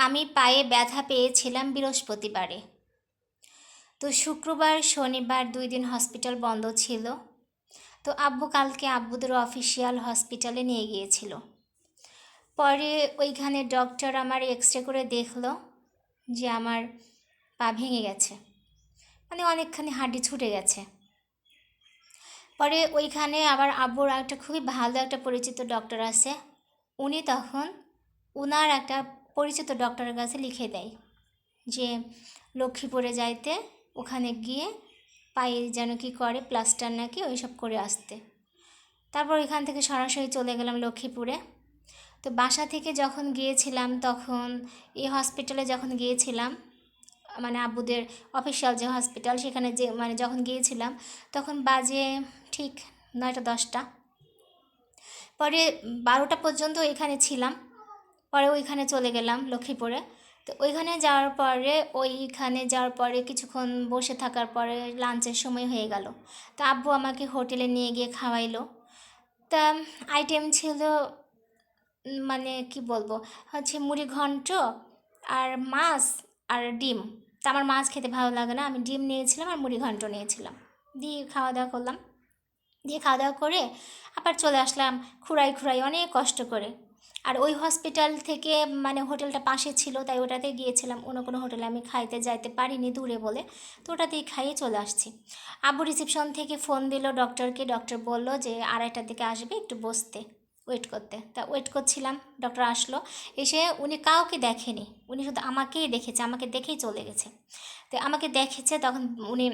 আমি পায়ে ব্যথা পেয়েছিলাম বৃহস্পতিবারে। তো শুক্রবার, শনিবার দুই দিন হসপিটাল বন্ধ ছিল। তো আব্বু কালকে আব্বুদের অফিসিয়াল হসপিটালে নিয়ে গিয়েছিল। পরে ওইখানে ডক্টর আমার এক্স রে করে দেখল যে আমার পা ভেঙে গেছে। মানে অনেকখানি হাড্ডি ছুটে গেছে। পরে ওইখানে আবার আব্বুর একটা খুবই ভালো একটা পরিচিত ডক্টর আছে। উনি তখন উনার একটা পরিচিত ডক্টরের কাছে লিখে দেয় যে লক্ষ্মীপুরে যাইতে, ওখানে গিয়ে পায়ে যেন কি করে, প্লাস্টার নাকি ওইসব করে আসতে। তারপর ওইখান থেকে সরাসরি চলে গেলাম লক্ষ্মীপুরে। তো বাসা থেকে যখন গিয়েছিলাম তখন এই হসপিটালে যখন গিয়েছিলাম মানে আব্বুদের অফিসিয়াল যে হসপিটাল সেখানে যে মানে যখন গিয়েছিলাম তখন বাজে ঠিক নয়টা দশটা। পরে বারোটা পর্যন্ত এখানে ছিলাম। পরে ওইখানে চলে গেলাম লক্ষ্মীপুরে। তো ওইখানে যাওয়ার পরে, ওইখানে যাওয়ার পরে কিছুক্ষণ বসে থাকার পরে লাঞ্চের সময় হয়ে গেল। তো আব্বু আমাকে হোটেলে নিয়ে গিয়ে খাওয়াইলো। তা আইটেম ছিল মানে কি বলব, হচ্ছে মুড়ি ঘন্ট আর মাছ আর ডিম। তা আমার মাছ খেতে ভালো লাগে না, আমি ডিম নিয়েছিলাম আর মুড়ি ঘন্ট নিয়েছিলাম। দিয়ে খাওয়া দাওয়া করলাম। দিয়ে খাওয়া দাওয়া করে আবার চলে আসলাম খুঁড়াই খুঁড়াই অনেক কষ্ট করে। আর ওই হসপিটাল থেকে মানে হোটেলটা পাশে ছিল, তাই ওটাতে গিয়েছিলাম। অন্য কোনো হোটেলে আমি খাইতে যাইতে পারিনি দূরে বলে, তো ওটাতেই খাইয়ে চলে আসছি। আবু রিসেপশন থেকে ফোন দিল ডক্টরকে ডক্টর বলল যে, আড়াইটার দিকে আসবে, একটু বসতে ওয়েট করতে। তা ওয়েট করছিলাম ডক্টর আসলো, এসে উনি কাউকে দেখেনি, উনি শুধু আমাকেই দেখেছে, আমাকে দেখেই চলে গেছে। তো আমাকে দেখেছে, তখন উনি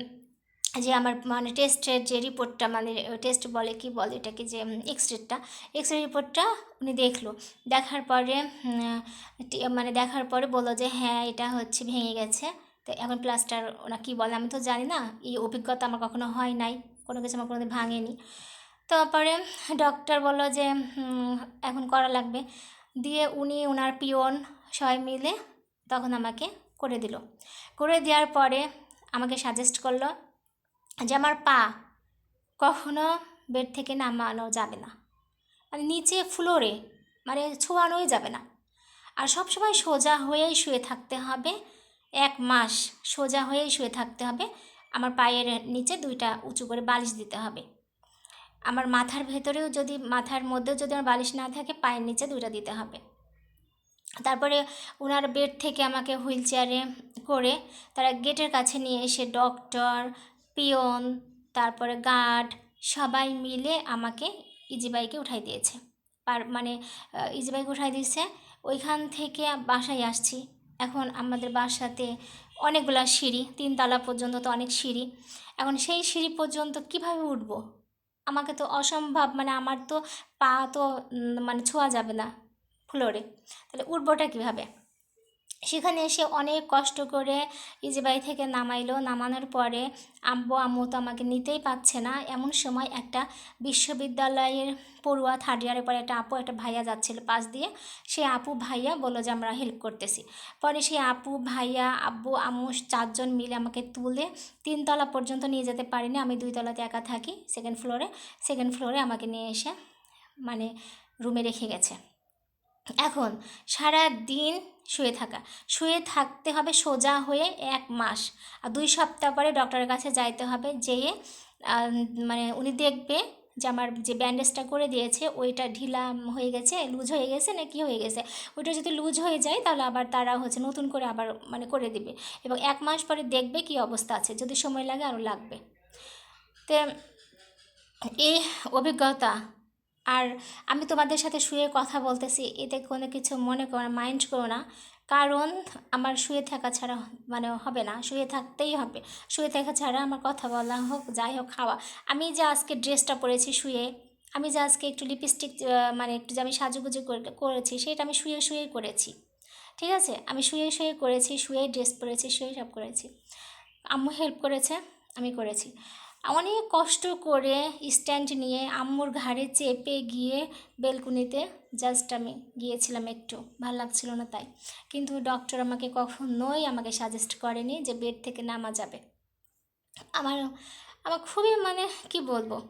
যে আমার মানে টেস্টের যে রিপোর্টটা মানে টেস্ট বলে কি বলে এটাকে যে এক্স রেটা এক্স রে রিপোর্টটা উনি দেখল। দেখার পরে মানে দেখার পরে বলল যে হ্যাঁ এটা হচ্ছে ভেঙে গেছে। তো এখন প্লাস্টার ওরা কী বলে আমি তো জানি না। এই অভিজ্ঞতা আমার কখনো হয় নাই। কোনো কিছু আমার কোনোদিন ভাঙেনি। তারপরে ডক্টর বলল যে এখন করা লাগবে। দিয়ে উনি ওনার পিয়ন সবাই মিলে তখন আমাকে করে দিল। করে দেওয়ার পরে আমাকে সাজেস্ট করল যে আমার পা কখনো বেড থেকে নামানো যাবে না। মানে নিচে ফ্লোরে মানে ছোঁয়ানোই যাবে না। আর সবসময় সোজা হয়েই শুয়ে থাকতে হবে। এক মাস সোজা হয়েই শুয়ে থাকতে হবে। আমার পায়ের নিচে দুইটা উঁচু করে বালিশ দিতে হবে। আমার মাথার ভেতরেও যদি, মাথার মধ্যেও যদি আমার বালিশ না থাকে, পায়ের নিচে দুইটা দিতে হবে। তারপরে ওনার বেড থেকে আমাকে হুইল চেয়ারে করে তারা গেটের কাছে নিয়ে এসে ডক্টর পিয়ন, তারপরে গার্ড, সবাই মিলে আমাকে ইজি বাইকে উঠাই দিয়েছে। পার মানে ইজি বাইক উঠাই দিয়েছে। ওইখান থেকে বাসায় আসছি। এখন আমাদের বাসাতে অনেকগুলা সিঁড়ি, তিনতলা পর্যন্ত তো অনেক সিঁড়ি। এখন সেই সিঁড়ি পর্যন্ত কীভাবে উঠব? আমাকে তো অসম্ভব মানে আমার তো পা তো মানে ছোঁয়া যাবে না, ফ্লোরে। তাহলে উঠবোটা কীভাবে? সেখানে এসে অনেক কষ্ট করে ইজি বাড়ি থেকে নামাইলো। নামানোর পরে আব্বু, আম্মু তো আমাকে নিতেই পাচ্ছে না। এমন সময় একটা বিশ্ববিদ্যালয়ের পড়ুয়া থার্ড ইয়ারের পরে একটা আপু, একটা ভাইয়া যাচ্ছিল পাশ দিয়ে। সে আপু, ভাইয়া বলল যে, আমরা হেল্প করতেছি। পরে সেই আপু, ভাইয়া, আব্বু, আম্মু চারজন মিলে আমাকে তুলে তিনতলা পর্যন্ত নিয়ে যেতে পারিনি। আমি দুই তলাতে একা থাকি সেকেন্ড ফ্লোরে সেকেন্ড ফ্লোরে আমাকে নিয়ে এসে মানে রুমে রেখে গেছে। এখন সারা দিন শুয়ে থাকা। শুয়ে থাকতে হবে সোজা হয়ে এক মাস। আর দুই সপ্তাহ পরে ডক্টরের কাছে যাইতে হবে যেয়ে মানে উনি দেখবে যে আমার যে ব্যান্ডেজটা করে দিয়েছে, ওইটা ঢিলা হয়ে গেছে, লুজ হয়ে গেছে না কি হয়ে গেছে? ওইটা যদি লুজ হয়ে যায় তাহলে আবার তারা হচ্ছে নতুন করে আবার মানে করে দিবে। এবং এক মাস পরে দেখবে কি অবস্থা আছে, যদি সময় লাগে আরও লাগবে। তো এই অভিজ্ঞতা আর আমি তোমাদের সাথে শুয়ে কথা বলতেছি, এতে কোনো কিছু মনে করো মাইন্ড করো না। কারণ আমার শুয়ে থাকা ছাড়া মানে হবে না, শুয়ে থাকতেই হবে। শুয়ে থাকা ছাড়া আমার কথা বলা হোক, যাই হোক, খাওয়া। আমি যে আজকে ড্রেসটা পরেছি শুয়ে, আমি যে আজকে একটু লিপস্টিক মানে একটু যে আমি সাজুগুজু করে- করেছি, সেটা আমি শুয়ে শুয়েই করেছি। ঠিক আছে? আমি শুয়ে শুয়ে করেছি, শুয়েই ড্রেস পরেছি, শুয়ে সব করেছি। আম্মু হেল্প করেছে, আমি করেছি। অনেক কষ্ট করে স্ট্যান্ড নিয়ে আম্মুর ঘাড়ে চেপে গিয়ে বেলকুনিতে জাস্ট আমি গিয়েছিলাম একটু, ভালো লাগছিল না তাই। কিন্তু ডক্টর আমাকে কখনোই আমাকে সাজেস্ট করেনি যে বেড থেকে নামা যাবে। আমার আমার খুবই মানে কি বলব?